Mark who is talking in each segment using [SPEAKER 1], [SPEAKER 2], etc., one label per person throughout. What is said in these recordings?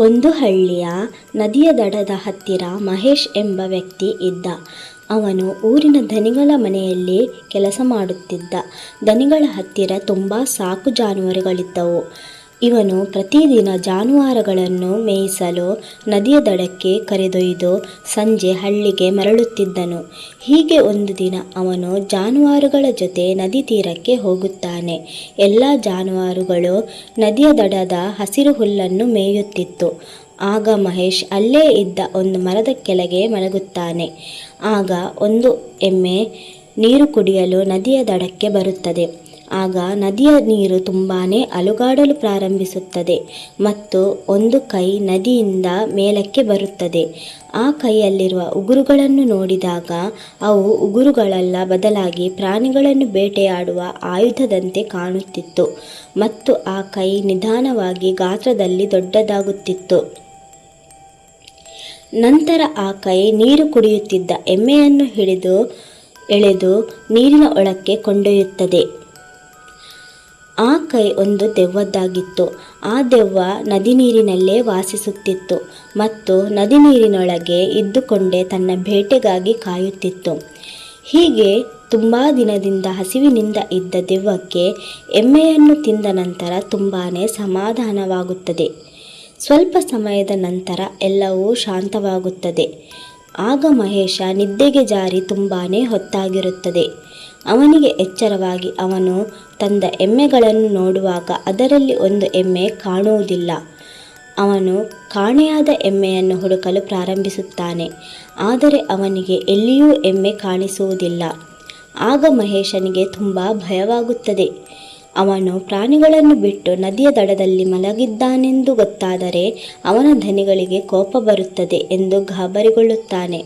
[SPEAKER 1] ಒಂದು ಹಳ್ಳಿಯ ನದಿಯ ದಡದ ಹತ್ತಿರ ಮಹೇಶ್ ಎಂಬ ವ್ಯಕ್ತಿ ಇದ್ದ. ಅವನು ಊರಿನ ಧನಿಗಳ ಮನೆಯಲ್ಲಿ ಕೆಲಸ ಮಾಡುತ್ತಿದ್ದ. ದನಿಗಳ ಹತ್ತಿರ ತುಂಬ ಸಾಕು ಜಾನುವಾರುಗಳಿದ್ದವು. ಇವನು ಪ್ರತಿದಿನ ಜಾನುವಾರುಗಳನ್ನು ಮೇಯಿಸಲು ನದಿಯ ದಡಕ್ಕೆ ಕರೆದೊಯ್ದು ಸಂಜೆ ಹಳ್ಳಿಗೆ ಮರಳುತ್ತಿದ್ದನು. ಹೀಗೆ ಒಂದು ದಿನ ಅವನು ಜಾನುವಾರುಗಳ ಜೊತೆ ನದಿ ತೀರಕ್ಕೆ ಹೋಗುತ್ತಾನೆ. ಎಲ್ಲ ಜಾನುವಾರುಗಳು ನದಿಯ ದಡದ ಹಸಿರು ಹುಲ್ಲನ್ನು ಮೇಯುತ್ತಿತ್ತು. ಆಗ ಮಹೇಶ್ ಅಲ್ಲೇ ಇದ್ದ ಒಂದು ಮರದ ಕೆಳಗೆ ಮಲಗುತ್ತಾನೆ. ಆಗ ಒಂದು ಎಮ್ಮೆ ನೀರು ಕುಡಿಯಲು ನದಿಯ ದಡಕ್ಕೆ ಬರುತ್ತದೆ. ಆಗ ನದಿಯ ನೀರು ತುಂಬಾ ಅಲುಗಾಡಲು ಪ್ರಾರಂಭಿಸುತ್ತದೆ ಮತ್ತು ಒಂದು ಕೈ ನದಿಯಿಂದ ಮೇಲಕ್ಕೆ ಬರುತ್ತದೆ. ಆ ಕೈಯಲ್ಲಿರುವ ಉಗುರುಗಳನ್ನು ನೋಡಿದಾಗ ಅವು ಉಗುರುಗಳೆಲ್ಲ ಬದಲಾಗಿ ಪ್ರಾಣಿಗಳನ್ನು ಬೇಟೆಯಾಡುವ ಆಯುಧದಂತೆ ಕಾಣುತ್ತಿತ್ತು ಮತ್ತು ಆ ಕೈ ನಿಧಾನವಾಗಿ ಗಾತ್ರದಲ್ಲಿ ದೊಡ್ಡದಾಗುತ್ತಿತ್ತು. ನಂತರ ಆ ಕೈ ನೀರು ಕುಡಿಯುತ್ತಿದ್ದ ಎಮ್ಮೆಯನ್ನು ಹಿಡಿದು ಎಳೆದು ನೀರಿನ ಒಳಕ್ಕೆ ಕೊಂಡೊಯ್ಯುತ್ತದೆ. ಆ ಕೈ ಒಂದು ದೆವ್ವದ್ದಾಗಿತ್ತು. ಆ ದೆವ್ವ ನದಿ ನೀರಿನಲ್ಲೇ ವಾಸಿಸುತ್ತಿತ್ತು ಮತ್ತು ನದಿ ನೀರಿನೊಳಗೆ ಇದ್ದುಕೊಂಡೇ ತನ್ನ ಬೇಟೆಗಾಗಿ ಕಾಯುತ್ತಿತ್ತು. ಹೀಗೆ ತುಂಬ ದಿನದಿಂದ ಹಸಿವಿನಿಂದ ಇದ್ದ ದೆವ್ವಕ್ಕೆ ಎಮ್ಮೆಯನ್ನು ತಿಂದ ನಂತರ ತುಂಬಾ ಸಮಾಧಾನವಾಗುತ್ತದೆ. ಸ್ವಲ್ಪ ಸಮಯದ ನಂತರ ಎಲ್ಲವೂ ಶಾಂತವಾಗುತ್ತದೆ. ಆಗ ಮಹೇಶ ನಿದ್ದೆಗೆ ಜಾರಿ ತುಂಬಾ ಹೊತ್ತಾಗಿರುತ್ತದೆ. ಅವನಿಗೆ ಎಚ್ಚರವಾಗಿ ಅವನು ತಂದ ಎಮ್ಮೆಗಳನ್ನು ನೋಡುವಾಗ ಅದರಲ್ಲಿ ಒಂದು ಎಮ್ಮೆ ಕಾಣುವುದಿಲ್ಲ. ಅವನು ಕಾಣೆಯಾದ ಎಮ್ಮೆಯನ್ನು ಹುಡುಕಲು ಪ್ರಾರಂಭಿಸುತ್ತಾನೆ. ಆದರೆ ಅವನಿಗೆ ಎಲ್ಲಿಯೂ ಎಮ್ಮೆ ಕಾಣಿಸುವುದಿಲ್ಲ. ಆಗ ಮಹೇಶನಿಗೆ ತುಂಬ ಭಯವಾಗುತ್ತದೆ. ಅವನು ಪ್ರಾಣಿಗಳನ್ನು ಬಿಟ್ಟು ನದಿಯ ದಡದಲ್ಲಿ ಮಲಗಿದ್ದಾನೆಂದು ಗೊತ್ತಾದರೆ ಅವನ ಧನಿಗಳಿಗೆ ಕೋಪ ಬರುತ್ತದೆ ಎಂದು ಗಾಬರಿಗೊಳ್ಳುತ್ತಾನೆ.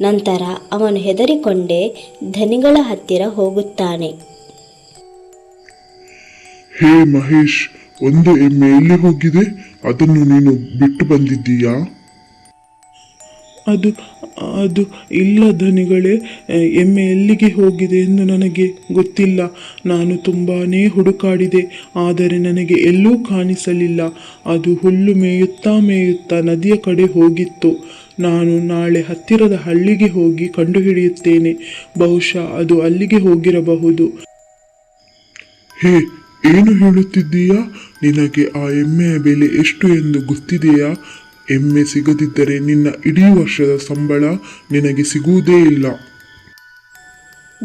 [SPEAKER 1] ನಂತರ ಅವನು ಹೆದರಿಕೊಂಡೇ ಧನಿಗಳ ಹತ್ತಿರ ಹೋಗುತ್ತಾನೆ.
[SPEAKER 2] ಹೇ ಮಹೇಶ್ ಒಂದು ಎಮ್ಮೆ ಎಲ್ಲಿ ಹೋಗಿದೆ ಅದನ್ನು ನೀನು ಬಿಟ್ಟು ಬಂದಿದ್ದೀಯಾ?
[SPEAKER 3] ಅದು ಅದು ಇಲ್ಲ ಧನಿಗಳೇ ಎಮ್ಮೆ ಎಲ್ಲಿಗೆ ಹೋಗಿದೆ ಎಂದು ನನಗೆ ಗೊತ್ತಿಲ್ಲ. ನಾನು ತುಂಬಾ ಹುಡುಕಾಡಿದೆ ಆದರೆ ನನಗೆ ಎಲ್ಲೂ ಕಾಣಿಸಲಿಲ್ಲ. ಅದು ಹುಲ್ಲು ಮೇಯುತ್ತಾ ಮೇಯುತ್ತಾ ನದಿಯ ಕಡೆ ಹೋಗಿತ್ತು. ನಾನು ನಾಳೆ ಹತ್ತಿರದ ಹಳ್ಳಿಗೆ ಹೋಗಿ ಕಂಡುಹಿಡಿಯುತ್ತೇನೆ. ಬಹುಶಃ ಅದು ಅಲ್ಲಿಗೆ ಹೋಗಿರಬಹುದು.
[SPEAKER 2] ಹೇ ಏನು ಹೇಳುತ್ತಿದ್ದೀಯಾ? ನಿನಗೆ ಆ ಎಮ್ಮೆಯ ಬೆಲೆ ಎಷ್ಟು ಎಂದು ಗೊತ್ತಿದೆಯಾ? ಎಮ್ಮೆ ಸಿಗದಿದ್ದರೆ ನಿನ್ನ ಇಡೀ ವರ್ಷದ ಸಂಬಳ ನಿನಗೆ ಸಿಗುವುದೇ ಇಲ್ಲ.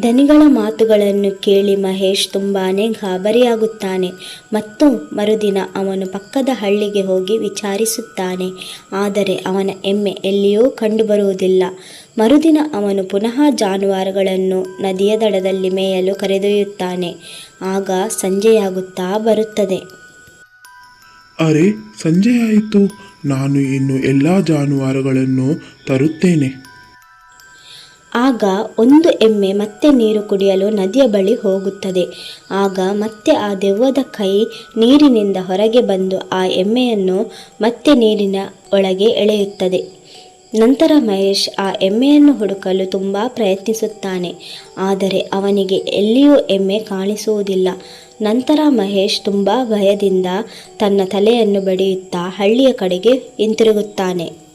[SPEAKER 1] ದನಿಗಳ ಮಾತುಗಳನ್ನು ಕೇಳಿ ಮಹೇಶ್ ತುಂಬಾನೇ ಗಾಬರಿಯಾಗುತ್ತಾನೆ. ಮತ್ತು ಮರುದಿನ ಅವನು ಪಕ್ಕದ ಹಳ್ಳಿಗೆ ಹೋಗಿ ವಿಚಾರಿಸುತ್ತಾನೆ. ಆದರೆ ಅವನ ಎಮ್ಮೆ ಎಲ್ಲಿಯೂ ಕಂಡುಬರುವುದಿಲ್ಲ. ಮರುದಿನ ಅವನು ಪುನಃ ಜಾನುವಾರುಗಳನ್ನು ನದಿಯ ದಡದಲ್ಲಿ ಮೇಯಲು ಕರೆದೊಯ್ಯುತ್ತಾನೆ. ಆಗ ಸಂಜೆಯಾಗುತ್ತಾ ಬರುತ್ತದೆ.
[SPEAKER 3] ಅರೆ ಸಂಜೆಯಾಯಿತು ನಾನು ಇನ್ನು ಎಲ್ಲ ಜಾನುವಾರುಗಳನ್ನು ತರುತ್ತೇನೆ.
[SPEAKER 1] ಆಗ ಒಂದು ಎಮ್ಮೆ ಮತ್ತೆ ನೀರು ಕುಡಿಯಲು ನದಿಯ ಬಳಿ ಹೋಗುತ್ತದೆ. ಆಗ ಮತ್ತೆ ಆ ದೆವ್ವದ ಕೈ ನೀರಿನಿಂದ ಹೊರಗೆ ಬಂದು ಆ ಎಮ್ಮೆಯನ್ನು ಮತ್ತೆ ನೀರಿನ ಒಳಗೆ ಎಳೆಯುತ್ತದೆ. ನಂತರ ಮಹೇಶ್ ಆ ಎಮ್ಮೆಯನ್ನು ಹುಡುಕಲು ತುಂಬ ಪ್ರಯತ್ನಿಸುತ್ತಾನೆ. ಆದರೆ ಅವನಿಗೆ ಎಲ್ಲಿಯೂ ಎಮ್ಮೆ ಕಾಣಿಸುವುದಿಲ್ಲ. ನಂತರ ಮಹೇಶ್ ತುಂಬ ಭಯದಿಂದ ತನ್ನ ತಲೆಯನ್ನು ಬಡಿಯುತ್ತಾ ಹಳ್ಳಿಯ ಕಡೆಗೆ ಹಿಂತಿರುಗುತ್ತಾನೆ.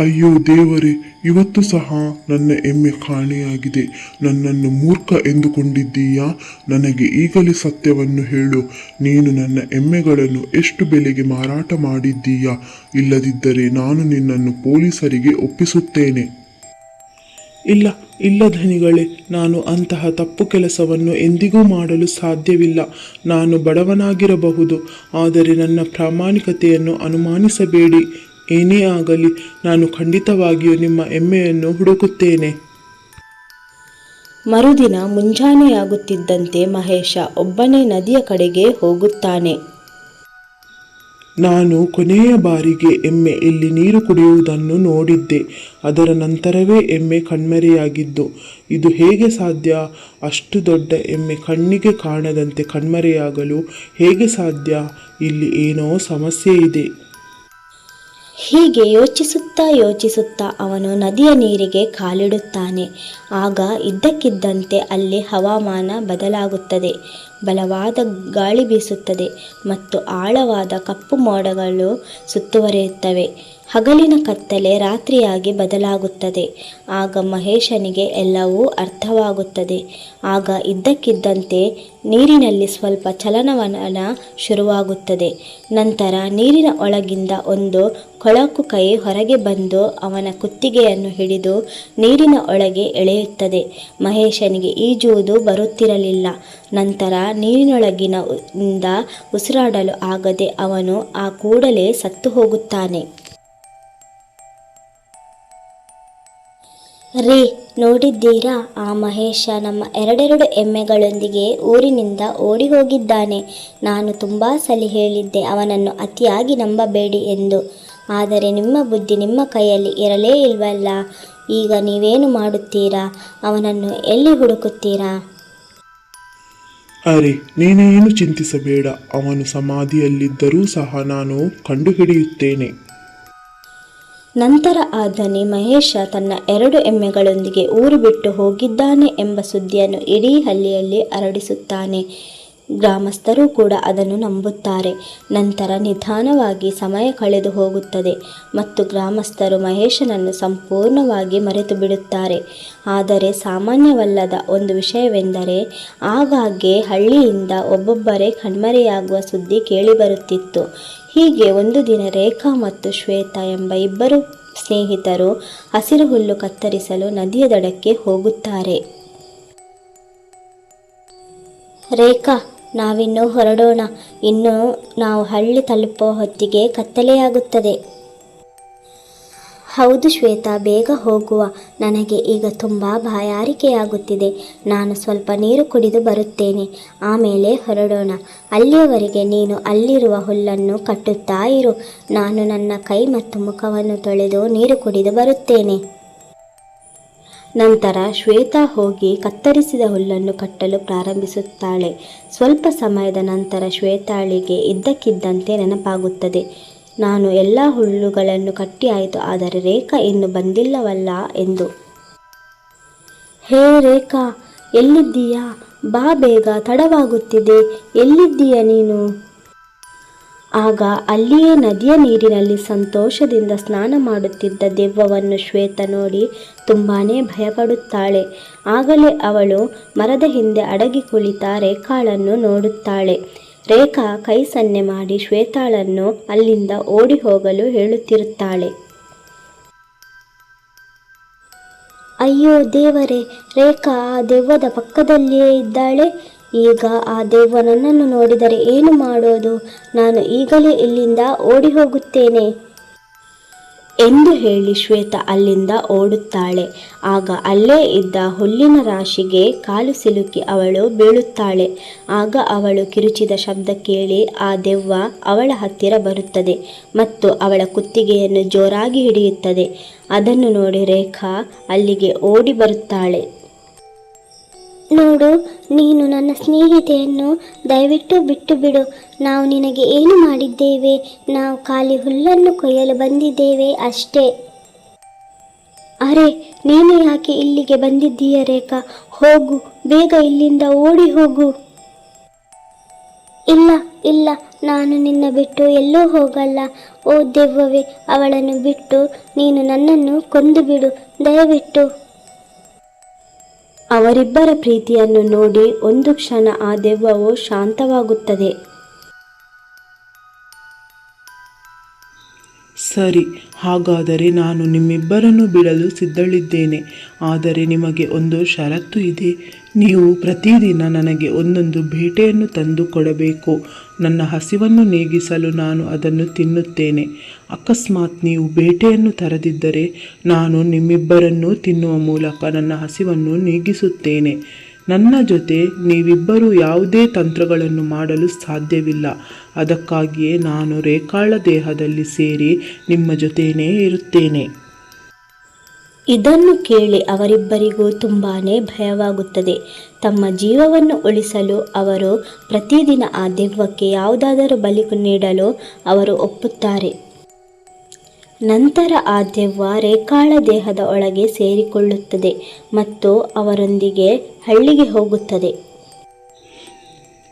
[SPEAKER 2] ಅಯ್ಯೋ ದೇವರೇ, ಇವತ್ತು ಸಹ ನನ್ನ ಎಮ್ಮೆ ಕಾಣೆಯಾಗಿದೆ. ನನ್ನನ್ನು ಮೂರ್ಖ ಎಂದುಕೊಂಡಿದ್ದೀಯಾ? ನನಗೆ ಈಗಲೇ ಸತ್ಯವನ್ನು ಹೇಳು. ನೀನು ನನ್ನ ಎಮ್ಮೆಗಳನ್ನು ಎಷ್ಟು ಬೆಲೆಗೆ ಮಾರಾಟ ಮಾಡಿದ್ದೀಯಾ? ಇಲ್ಲದಿದ್ದರೆ ನಾನು ನಿನ್ನನ್ನು ಪೊಲೀಸರಿಗೆ ಒಪ್ಪಿಸುತ್ತೇನೆ.
[SPEAKER 3] ಇಲ್ಲ ಇಲ್ಲ ಧನಿಗಳೇ, ನಾನು ಅಂತಹ ತಪ್ಪು ಕೆಲಸವನ್ನು ಎಂದಿಗೂ ಮಾಡಲು ಸಾಧ್ಯವಿಲ್ಲ. ನಾನು ಬಡವನಾಗಿರಬಹುದು, ಆದರೆ ನನ್ನ ಪ್ರಾಮಾಣಿಕತೆಯನ್ನು ಅನುಮಾನಿಸಬೇಡಿ. ಏನೇ ಆಗಲಿ ನಾನು ಖಂಡಿತವಾಗಿಯೂ ನಿಮ್ಮ ಹೆಮ್ಮೆಯನ್ನು ಹುಡುಕುತ್ತೇನೆ.
[SPEAKER 1] ಮರುದಿನ ಮುಂಜಾನೆಯಾಗುತ್ತಿದ್ದಂತೆ ಮಹೇಶ ಒಬ್ಬನೇ ನದಿಯ ಕಡೆಗೆ ಹೋಗುತ್ತಾನೆ.
[SPEAKER 3] ನಾನು ಕೊನೆಯ ಬಾರಿಗೆ ಎಮ್ಮೆ ಇಲ್ಲಿ ನೀರು ಕುಡಿಯುವುದನ್ನು ನೋಡಿದ್ದೆ. ಅದರ ನಂತರವೇ ಎಮ್ಮೆ ಕಣ್ಮರೆಯಾಗಿದ್ದು ಇದು ಹೇಗೆ ಸಾಧ್ಯ? ಅಷ್ಟು ದೊಡ್ಡ ಎಮ್ಮೆ ಕಣ್ಣಿಗೆ ಕಾಣದಂತೆ ಕಣ್ಮರೆಯಾಗಲು ಹೇಗೆ ಸಾಧ್ಯ? ಇಲ್ಲಿ ಏನೋ ಸಮಸ್ಯೆ ಇದೆ
[SPEAKER 1] ಹೀಗೆ ಯೋಚಿಸುತ್ತಾ ಯೋಚಿಸುತ್ತಾ ಅವನು ನದಿಯ ನೀರಿಗೆ ಕಾಲಿಡುತ್ತಾನೆ. ಆಗ ಇದ್ದಕ್ಕಿದ್ದಂತೆ ಅಲ್ಲಿ ಹವಾಮಾನ ಬದಲಾಗುತ್ತದೆ. ಬಲವಾದ ಗಾಳಿ ಬೀಸುತ್ತದೆ ಮತ್ತು ಆಳವಾದ ಕಪ್ಪು ಮೋಡಗಳು ಸುತ್ತುವರಿಯುತ್ತವೆ. ಹಗಲಿನ ಕತ್ತಲೆ ರಾತ್ರಿಯಾಗಿ ಬದಲಾಗುತ್ತದೆ. ಆಗ ಮಹೇಶನಿಗೆ ಎಲ್ಲವೂ ಅರ್ಥವಾಗುತ್ತದೆ. ಆಗ ಇದ್ದಕ್ಕಿದ್ದಂತೆ ನೀರಿನಲ್ಲಿ ಸ್ವಲ್ಪ ಚಲನವಲನ ಶುರುವಾಗುತ್ತದೆ. ನಂತರ ನೀರಿನ ಒಳಗಿಂದ ಒಂದು ಕೊಳಕು ಕೈ ಹೊರಗೆ ಬಂದು ಅವನ ಕುತ್ತಿಗೆಯನ್ನು ಹಿಡಿದು ನೀರಿನ ಒಳಗೆ ಎಳೆಯುತ್ತದೆ. ಮಹೇಶನಿಗೆ ಈಜುವುದು ಬರುತ್ತಿರಲಿಲ್ಲ. ನಂತರ ನೀರಿನೊಳಗಿನ ಇಂದ ಉಸಿರಾಡಲು ಆಗದೆ ಅವನು ಆ ಕೂಡಲೇ ಸತ್ತು ಹೋಗುತ್ತಾನೆ. ರೀ, ನೋಡಿದ್ದೀರಾ? ಆ ಮಹೇಶ ನಮ್ಮ ಎರಡೆರಡು ಎಮ್ಮೆಗಳೊಂದಿಗೆ ಊರಿನಿಂದ ಓಡಿ ಹೋಗಿದ್ದಾನೆ ನಾನು ತುಂಬ ಸಲ ಹೇಳಿದ್ದೆ, ಅವನನ್ನು ಅತಿಯಾಗಿ ನಂಬಬೇಡಿ ಎಂದು. ಆದರೆ ನಿಮ್ಮ ಬುದ್ಧಿ ನಿಮ್ಮ ಕೈಯಲ್ಲಿ ಇರಲೇ ಇಲ್ವಲ್ಲ? ಈಗ ನೀವೇನು ಮಾಡುತ್ತೀರಾ? ಅವನನ್ನು ಎಲ್ಲಿ ಹುಡುಕುತ್ತೀರಾ?
[SPEAKER 3] ಅರೆ, ನೀನೇನು ಚಿಂತಿಸಬೇಡ. ಅವನು ಸಮಾಧಿಯಲ್ಲಿದ್ದರೂ ಸಹ ನಾನು ಕಂಡುಹಿಡಿಯುತ್ತೇನೆ.
[SPEAKER 1] ನಂತರ ಆ ಧನಿ ಮಹೇಶ ತನ್ನ ಎರಡು ಎಮ್ಮೆಗಳೊಂದಿಗೆ ಊರು ಬಿಟ್ಟು ಹೋಗಿದ್ದಾನೆ ಎಂಬ ಸುದ್ದಿಯನ್ನು ಇಡೀ ಹಳ್ಳಿಯಲ್ಲಿ ಹರಡಿಸುತ್ತಾನೆ. ಗ್ರಾಮಸ್ಥರು ಕೂಡ ಅದನ್ನು ನಂಬುತ್ತಾರೆ. ನಂತರ ನಿಧಾನವಾಗಿ ಸಮಯ ಕಳೆದು ಹೋಗುತ್ತದೆ ಮತ್ತು ಗ್ರಾಮಸ್ಥರು ಮಹೇಶನನ್ನು ಸಂಪೂರ್ಣವಾಗಿ ಮರೆತು ಬಿಡುತ್ತಾರೆ ಆದರೆ ಸಾಮಾನ್ಯವಲ್ಲದ ಒಂದು ವಿಷಯವೆಂದರೆ, ಆಗಾಗ್ಗೆ ಹಳ್ಳಿಯಿಂದ ಒಬ್ಬೊಬ್ಬರೇ ಕಣ್ಮರೆಯಾಗುವ ಸುದ್ದಿ ಕೇಳಿಬರುತ್ತಿತ್ತು. ಹೀಗೆ ಒಂದು ದಿನ ರೇಖಾ ಮತ್ತು ಶ್ವೇತಾ ಎಂಬ ಇಬ್ಬರು ಸ್ನೇಹಿತರು ಹಸಿರು ಹುಲ್ಲು ಕತ್ತರಿಸಲು ನದಿಯ ದಡಕ್ಕೆ ಹೋಗುತ್ತಾರೆ. ರೇಖಾ, ನಾವಿನ್ನು ಹೊರಡೋಣ. ಇನ್ನು ನಾವು ಹಳ್ಳಿ ತಲುಪೋ ಹೊತ್ತಿಗೆ ಕತ್ತಲೆಯಾಗುತ್ತದೆ. ಹೌದು ಶ್ವೇತಾ, ಬೇಗ ಹೋಗುವ. ನನಗೆ ಈಗ ತುಂಬ ಬಾಯಾರಿಕೆಯಾಗುತ್ತಿದೆ. ನಾನು ಸ್ವಲ್ಪ ನೀರು ಕುಡಿದು ಬರುತ್ತೇನೆ. ಆಮೇಲೆ ಹೊರಡೋಣ. ಅಲ್ಲಿಯವರೆಗೆ ನೀನು ಅಲ್ಲಿರುವ ಹುಲ್ಲನ್ನು ಕಟ್ಟುತ್ತಾ ಇರು. ನಾನು ನನ್ನ ಕೈ ಮತ್ತು ಮುಖವನ್ನು ತೊಳೆದು ನೀರು ಕುಡಿದು ಬರುತ್ತೇನೆ. ನಂತರ ಶ್ವೇತಾ ಹೋಗಿ ಕತ್ತರಿಸಿದ ಹುಲ್ಲನ್ನು ಕಟ್ಟಲು ಪ್ರಾರಂಭಿಸುತ್ತಾಳೆ. ಸ್ವಲ್ಪ ಸಮಯದ ನಂತರ ಶ್ವೇತಾಳಿಗೆ ಇದ್ದಕ್ಕಿದ್ದಂತೆ ನೆನಪಾಗುತ್ತದೆ. ನಾನು ಎಲ್ಲ ಹುಲ್ಲುಗಳನ್ನು ಕಟ್ಟಿಯಾಯಿತು ಆದರೆ ರೇಖಾ ಇನ್ನು ಬಂದಿಲ್ಲವಲ್ಲ ಎಂದು. ಹೇ ರೇಖಾ, ಎಲ್ಲಿದ್ದೀಯಾ? ಬಾ ಬೇಗ, ತಡವಾಗುತ್ತಿದೆ. ಎಲ್ಲಿದ್ದೀಯ ನೀನು? ಆಗ ಅಲ್ಲಿಯೇ ನದಿಯ ನೀರಿನಲ್ಲಿ ಸಂತೋಷದಿಂದ ಸ್ನಾನ ಮಾಡುತ್ತಿದ್ದ ದೆವ್ವವನ್ನು ಶ್ವೇತ ನೋಡಿ ತುಂಬಾನೇ ಭಯಪಡುತ್ತಾಳೆ. ಆಗಲೇ ಅವಳು ಮರದ ಹಿಂದೆ ಅಡಗಿ ಕುಳಿತ ರೇಖಾಳನ್ನು ನೋಡುತ್ತಾಳೆ. ರೇಖಾ ಕೈ ಸನ್ನೆ ಮಾಡಿ ಶ್ವೇತಾಳನ್ನು ಅಲ್ಲಿಂದ ಓಡಿ ಹೋಗಲು ಹೇಳುತ್ತಿರುತ್ತಾಳೆ. ಅಯ್ಯೋ ದೇವರೇ, ರೇಖಾ ಆ ದೆವ್ವದ ಪಕ್ಕದಲ್ಲಿಯೇ ಇದ್ದಾಳೆ. ಈಗ ಆ ದೆವ್ವ ನನ್ನನ್ನು ನೋಡಿದರೆ ಏನು ಮಾಡೋದು? ನಾನು ಈಗಲೇ ಇಲ್ಲಿಂದ ಓಡಿ ಹೋಗುತ್ತೇನೆ. ಎಂದು ಹೇಳಿ ಶ್ವೇತ ಅಲ್ಲಿಂದ ಓಡುತ್ತಾಳೆ. ಆಗ ಅಲ್ಲೇ ಇದ್ದ ಹುಲ್ಲಿನ ರಾಶಿಗೆ ಕಾಲು ಸಿಲುಕಿ ಅವಳು ಬೀಳುತ್ತಾಳೆ. ಆಗ ಅವಳು ಕಿರುಚಿದ ಶಬ್ದ ಕೇಳಿ ಆ ದೆವ್ವ ಅವಳ ಹತ್ತಿರ ಬರುತ್ತದೆ ಮತ್ತು ಅವಳ ಕುತ್ತಿಗೆಯನ್ನು ಜೋರಾಗಿ ಹಿಡಿಯುತ್ತದೆ. ಅದನ್ನು ನೋಡಿ ರೇಖಾ ಅಲ್ಲಿಗೆ ಓಡಿ ಬರುತ್ತಾಳೆ. ನೋಡು, ನೀನು ನನ್ನ ಸ್ನೇಹಿತೆಯನ್ನು ದಯವಿಟ್ಟು ಬಿಟ್ಟು ಬಿಡು ನಾವು ನಿನಗೆ ಏನು ಮಾಡಿದ್ದೇವೆ? ನಾವು ಖಾಲಿ ಹುಲ್ಲನ್ನು ಕೊಯ್ಯಲು ಬಂದಿದ್ದೇವೆ ಅಷ್ಟೇ. ಅರೆ, ನೀನು ಯಾಕೆ ಇಲ್ಲಿಗೆ ಬಂದಿದ್ದೀಯ ರೇಖಾ? ಹೋಗು, ಬೇಗ ಇಲ್ಲಿಂದ ಓಡಿ ಹೋಗು. ಇಲ್ಲ ಇಲ್ಲ, ನಾನು ನಿನ್ನ ಬಿಟ್ಟು ಎಲ್ಲೂ ಹೋಗಲ್ಲ. ಓ ದೆವ್ವವೇ, ಅವಳನ್ನು ಬಿಟ್ಟು ನೀನು ನನ್ನನ್ನು ಕೊಂದು ಬಿಡು ದಯವಿಟ್ಟು. ಅವರಿಬ್ಬರ ಪ್ರೀತಿಯನ್ನು ನೋಡಿ ಒಂದು ಕ್ಷಣ ಆ ದೆವ್ವವು ಶಾಂತವಾಗುತ್ತದೆ.
[SPEAKER 3] ಸರಿ, ಹಾಗಾದರೆ ನಾನು ನಿಮ್ಮಿಬ್ಬರನ್ನು ಬಿಡಲು ಸಿದ್ಧಳಿದ್ದೇನೆ. ಆದರೆ ನಿಮಗೆ ಒಂದು ಷರತ್ತು ಇದೆ. ನೀವು ಪ್ರತಿದಿನ ನನಗೆ ಒಂದೊಂದು ಬೇಟೆಯನ್ನು ತಂದು ಕೊಡಬೇಕು ನನ್ನ ಹಸಿವನ್ನು ನೀಗಿಸಲು ನಾನು ಅದನ್ನು ತಿನ್ನುತ್ತೇನೆ. ಅಕಸ್ಮಾತ್ ನೀವು ಬೇಟೆಯನ್ನು ತರದಿದ್ದರೆ ನಾನು ನಿಮ್ಮಿಬ್ಬರನ್ನೂ ತಿನ್ನುವ ಮೂಲಕ ನನ್ನ ಹಸಿವನ್ನು ನೀಗಿಸುತ್ತೇನೆ. ನನ್ನ ಜೊತೆ ನೀವಿಬ್ಬರೂ ಯಾವುದೇ ತಂತ್ರಗಳನ್ನು ಮಾಡಲು ಸಾಧ್ಯವಿಲ್ಲ. ಅದಕ್ಕಾಗಿಯೇ ನಾನು ರೇಖಾಳ ದೇಹದಲ್ಲಿ ಸೇರಿ ನಿಮ್ಮ ಜೊತೆನೇ ಇರುತ್ತೇನೆ.
[SPEAKER 1] ಇದನ್ನು ಕೇಳಿ ಅವರಿಬ್ಬರಿಗೂ ತುಂಬಾನೇ ಭಯವಾಗುತ್ತದೆ. ತಮ್ಮ ಜೀವವನ್ನು ಉಳಿಸಲು ಅವರು ಪ್ರತಿದಿನ ಆ ದೆವ್ವಕ್ಕೆ ಯಾವುದಾದರೂ ಬಲಿ ನೀಡಲು ಅವರು ಒಪ್ಪುತ್ತಾರೆ. ನಂತರ ಆ ದೆವ್ವ ರೇಖಾಳ ದೇಹದ ಒಳಗೆ ಸೇರಿಕೊಳ್ಳುತ್ತದೆ ಮತ್ತು ಅವರೊಂದಿಗೆ ಹಳ್ಳಿಗೆ ಹೋಗುತ್ತದೆ.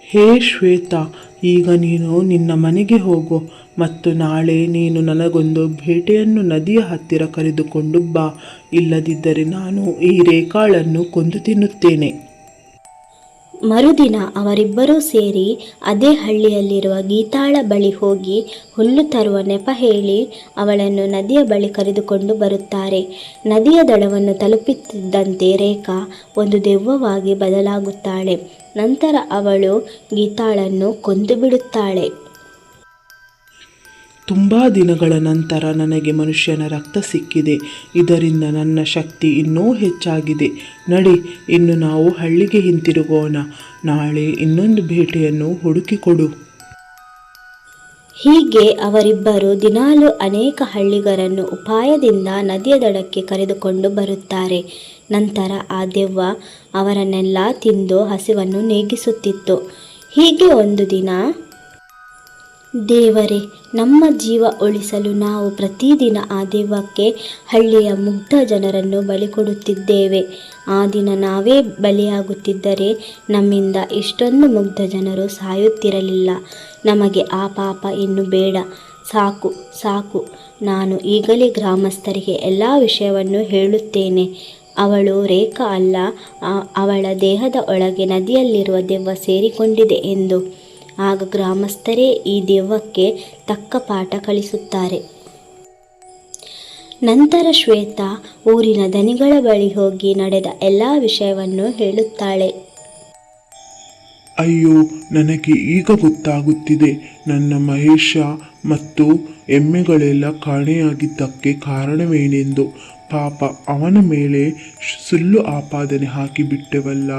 [SPEAKER 3] ಹೇ ಶ್ವೇತಾ, ಈಗ ನೀನು ನಿನ್ನ ಮನೆಗೆ ಹೋಗು ಮತ್ತು ನಾಳೆ ನೀನು ನನಗೊಂದು ಭೇಟೆಯನ್ನು ನದಿಯ ಹತ್ತಿರ ಕರೆದುಕೊಂಡು ಬಾ. ಇಲ್ಲದಿದ್ದರೆ ನಾನು ಈ ರೇಖಾಳನ್ನು ಕೊಂದು ತಿನ್ನುತ್ತೇನೆ.
[SPEAKER 1] ಮರುದಿನ ಅವರಿಬ್ಬರೂ ಸೇರಿ ಅದೇ ಹಳ್ಳಿಯಲ್ಲಿರುವ ಗೀತಾಳ ಬಳಿ ಹೋಗಿ ಹುಲ್ಲು ತರುವ ನೆಪ ಹೇಳಿ ಅವಳನ್ನು ನದಿಯ ಬಳಿ ಕರೆದುಕೊಂಡು ಬರುತ್ತಾರೆ. ನದಿಯ ದಡವನ್ನು ತಲುಪುತ್ತಿದ್ದಂತೆ ರೇಖಾ ಒಂದು ದೆವ್ವವಾಗಿ ಬದಲಾಗುತ್ತಾಳೆ. ನಂತರ ಅವಳು ಗೀತಾಳನ್ನು ಕೊಂದು ಬಿಡುತ್ತಾಳೆ.
[SPEAKER 3] ತುಂಬ ದಿನಗಳ ನಂತರ ನನಗೆ ಮನುಷ್ಯನ ರಕ್ತ ಸಿಕ್ಕಿದೆ. ಇದರಿಂದ ನನ್ನ ಶಕ್ತಿ ಇನ್ನೂ ಹೆಚ್ಚಾಗಿದೆ. ನಡಿ, ಇನ್ನು ನಾವು ಹಳ್ಳಿಗೆ ಹಿಂತಿರುಗೋಣ. ನಾಳೆ ಇನ್ನೊಂದು ಭೇಟಿಯನ್ನು ಹುಡುಕಿಕೊಡು.
[SPEAKER 1] ಹೀಗೆ ಅವರಿಬ್ಬರು ದಿನಾಲು ಅನೇಕ ಹಳ್ಳಿಗರನ್ನು ಉಪಾಯದಿಂದ ನದಿಯ ದಡಕ್ಕೆ ಕರೆದುಕೊಂಡು ಬರುತ್ತಾರೆ. ನಂತರ ಆ ದೆವ್ವ ಅವರನ್ನೆಲ್ಲ ತಿಂದು ಹಸಿವನ್ನು ನೀಗಿಸುತ್ತಿತ್ತು. ಹೀಗೆ ಒಂದು ದಿನ ದೇವರೇ, ನಮ್ಮ ಜೀವ ಉಳಿಸಲು ನಾವು ಪ್ರತಿದಿನ ಆ ದೆವ್ವಕ್ಕೆ, ಹಳ್ಳಿಯ ಮುಗ್ಧ ಜನರನ್ನು ಬಲಿ ಕೊಡುತ್ತಿದ್ದೇವೆ. ಆ ದಿನ ನಾವೇ ಬಲಿಯಾಗುತ್ತಿದ್ದರೆ ನಮ್ಮಿಂದ ಇಷ್ಟೊಂದು ಮುಗ್ಧ ಜನರು ಸಾಯುತ್ತಿರಲಿಲ್ಲ. ನಮಗೆ ಆ ಪಾಪ ಇನ್ನು ಬೇಡ. ಸಾಕು ಸಾಕು. ನಾನು ಈಗಲೇ ಗ್ರಾಮಸ್ಥರಿಗೆ ಎಲ್ಲ ವಿಷಯವನ್ನು ಹೇಳುತ್ತೇನೆ. ಅವಳು ರೇಖಾ ಅಲ್ಲ ಅವಳ ದೇಹದ ಒಳಗೆ ನದಿಯಲ್ಲಿರುವ ದೆವ್ವ ಸೇರಿಕೊಂಡಿದೆ ಎಂದು. ಆಗ ಗ್ರಾಮಸ್ಥರೇ ಈ ದೆವ್ವಕ್ಕೆ ತಕ್ಕ ಪಾಠ ಕಲಿಸುತ್ತಾರೆ. ನಂತರ ಶ್ವೇತ ಊರಿನ ದನಿಗಳ ಬಳಿ ಹೋಗಿ ನಡೆದ ಎಲ್ಲ ವಿಷಯವನ್ನು ಹೇಳುತ್ತಾಳೆ.
[SPEAKER 2] ಅಯ್ಯೋ, ನನಗೆ ಈಗ ಗೊತ್ತಾಗುತ್ತಿದೆ. ನನ್ನ ಮಹೇಶ ಮತ್ತು ಎಮ್ಮೆಗಳೆಲ್ಲ ಕಾಣೆಯಾಗಿದ್ದಕ್ಕೆ ಕಾರಣವೇನೆಂದು ಪಾಪ ಅವನ ಮೇಲೆ ಸುಳ್ಳು ಆಪಾದನೆ ಹಾಕಿಬಿಟ್ಟೆವಲ್ಲ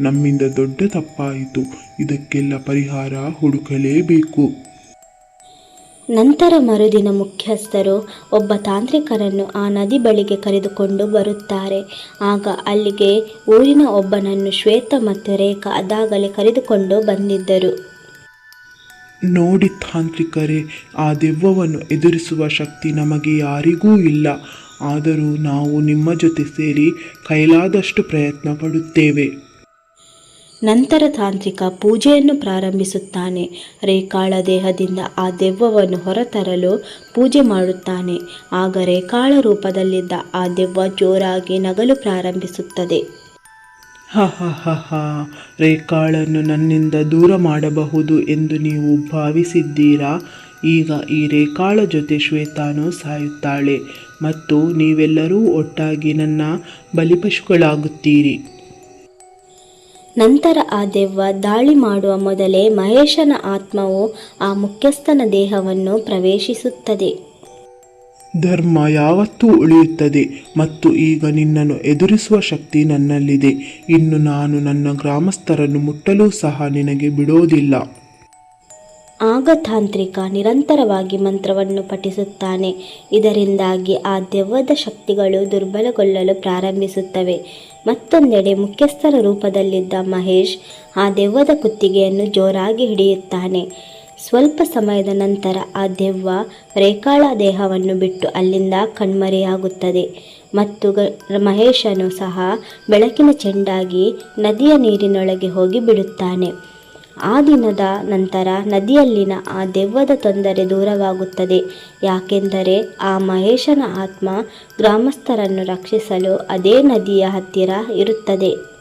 [SPEAKER 2] ನಮ್ಮಿಂದ ದೊಡ್ಡ ತಪ್ಪಾಯಿತು. ಇದಕ್ಕೆಲ್ಲ ಪರಿಹಾರ ಹುಡುಕಲೇಬೇಕು.
[SPEAKER 1] ನಂತರ ಮರುದಿನ ಮುಖ್ಯಸ್ಥರು ಒಬ್ಬ ತಾಂತ್ರಿಕರನ್ನು ಆ ನದಿ ಬಳಿಗೆ ಕರೆದುಕೊಂಡು ಬರುತ್ತಾರೆ. ಆಗ ಅಲ್ಲಿಗೆ ಊರಿನ ಒಬ್ಬನನ್ನು ಶ್ವೇತ ಮತ್ತು ರೇಖಾ ಅದಾಗಲೇ ಕರೆದುಕೊಂಡು ಬಂದಿದ್ದರು.
[SPEAKER 3] ನೋಡಿ ತಾಂತ್ರಿಕರೇ ಆ ದೆವ್ವವನ್ನು ಎದುರಿಸುವ ಶಕ್ತಿ ನಮಗೆ ಯಾರಿಗೂ ಇಲ್ಲ. ಆದರೂ ನಾವು ನಿಮ್ಮ ಜೊತೆ ಸೇರಿ ಕೈಲಾದಷ್ಟು ಪ್ರಯತ್ನ ಪಡುತ್ತೇವೆ.
[SPEAKER 1] ನಂತರ ತಾಂತ್ರಿಕ ಪೂಜೆಯನ್ನು ಪ್ರಾರಂಭಿಸುತ್ತಾನೆ. ರೇಖಾಳ ದೇಹದಿಂದ ಆ ದೆವ್ವವನ್ನು ಹೊರತರಲು ಪೂಜೆ ಮಾಡುತ್ತಾನೆ. ಆಗ ರೇಖಾಳ ರೂಪದಲ್ಲಿದ್ದ ಆ ದೆವ್ವ ಜೋರಾಗಿ ನಗಲು ಪ್ರಾರಂಭಿಸುತ್ತದೆ.
[SPEAKER 3] ಹ ಹ ಹ ಹ. ರೇಖಾಳನ್ನು ನನ್ನಿಂದ ದೂರ ಮಾಡಬಹುದು ಎಂದು ನೀವು ಭಾವಿಸಿದ್ದೀರಾ? ಈಗ ಈ ರೇಖಾಳ ಜೊತೆ ಶ್ವೇತಾನು ಸಾಯುತ್ತಾಳೆ. ಮತ್ತು ನೀವೆಲ್ಲರೂ ಒಟ್ಟಾಗಿ ನನ್ನ ಬಲಿಪಶುಗಳಾಗುತ್ತೀರಿ.
[SPEAKER 1] ನಂತರ ಆ ದೆವ್ವ ದಾಳಿ ಮಾಡುವ ಮೊದಲೇ ಮಹೇಶನ ಆತ್ಮವು ಆ ಮುಖ್ಯಸ್ಥನ ದೇಹವನ್ನು ಪ್ರವೇಶಿಸುತ್ತದೆ.
[SPEAKER 3] ಧರ್ಮ ಯಾವತ್ತೂ ಉಳಿಯುತ್ತದೆ ಮತ್ತು ಈಗ ನಿನ್ನನ್ನು ಎದುರಿಸುವ ಶಕ್ತಿ ನನ್ನಲ್ಲಿದೆ. ಇನ್ನು ನಾನು ನನ್ನ ಗ್ರಾಮಸ್ಥರನ್ನು ಮುಟ್ಟಲು ಸಹ ನಿನಗೆ ಬಿಡೋದಿಲ್ಲ.
[SPEAKER 1] ಆಗ ತಾಂತ್ರಿಕ ನಿರಂತರವಾಗಿ ಮಂತ್ರವನ್ನು ಪಠಿಸುತ್ತಾನೆ. ಇದರಿಂದಾಗಿ ಆ ದೆವ್ವದ ಶಕ್ತಿಗಳು ದುರ್ಬಲಗೊಳ್ಳಲು ಪ್ರಾರಂಭಿಸುತ್ತವೆ. ಮತ್ತೊಂದೆಡೆ ಮುಖ್ಯಸ್ಥರ ರೂಪದಲ್ಲಿದ್ದ ಮಹೇಶ್ ಆ ದೆವ್ವದ ಕುತ್ತಿಗೆಯನ್ನು ಜೋರಾಗಿ ಹಿಡಿಯುತ್ತಾನೆ. ಸ್ವಲ್ಪ ಸಮಯದ ನಂತರ ಆ ದೆವ್ವ ರೇಖಾಳ ದೇಹವನ್ನು ಬಿಟ್ಟು ಅಲ್ಲಿಂದ ಕಣ್ಮರೆಯಾಗುತ್ತದೆ. ಮತ್ತು ಮಹೇಶನು ಸಹ ಬೆಳಕಿನ ಚೆಂಡಾಗಿ ನದಿಯ ನೀರಿನೊಳಗೆ ಹೋಗಿ ಬಿಡುತ್ತಾನೆ. ಆ ದಿನದ ನಂತರ ನದಿಯಲ್ಲಿನ ಆ ದೆವ್ವದ ತೊಂದರೆ ದೂರವಾಗುತ್ತದೆ. ಯಾಕೆಂದರೆ ಆ ಮಹೇಶನ ಆತ್ಮ ಗ್ರಾಮಸ್ಥರನ್ನು ರಕ್ಷಿಸಲು ಅದೇ ನದಿಯ ಹತ್ತಿರ ಇರುತ್ತದೆ.